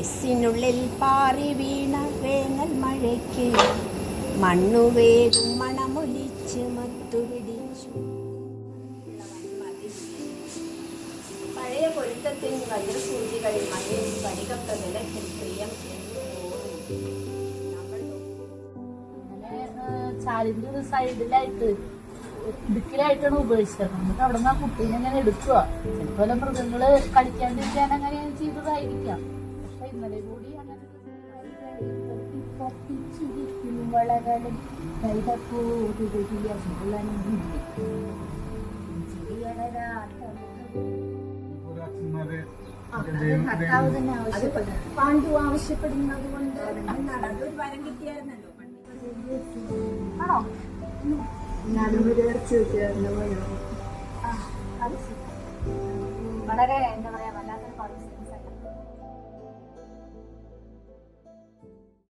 മനസ്സിനുള്ളിൽ പാറി വീണ വേനൽ മഴയ്ക്ക് മണ്ണുവേകും മണമൊലിച്ച് മത്തുപിടിച്ചു. പഴയ പൊരുത്തത്തിൻ വജ്രസൂചികൾ മണ്ണിൽ സ്ഫടികത്ത നിലയ്ക്കും പ്രിയം ചാലിന്റെ ഒരു സൈഡിലായിട്ട് ഇടുക്കിലായിട്ടാണ് ഉപയോഗിച്ചത്. നമുക്ക് അവിടെ നിന്ന് ആ കുട്ടീനെ ഇങ്ങനെ എടുക്കുക ചിലപ്പോ വല്ല മൃഗങ്ങൾ കളിക്കാണ്ടിരിക്കാൻ അങ്ങനെ ചെയ്തതായിരിക്കാം. ഇന്നലെ കൂടി വളകളും ആവശ്യപ്പെടുന്നത് പാണ്ഡു ആവശ്യപ്പെടുന്നത് കൊണ്ട് അതൊരു വരം കിട്ടിയായിരുന്നല്ലോ ആണോ വളരെ എന്താ പറയാ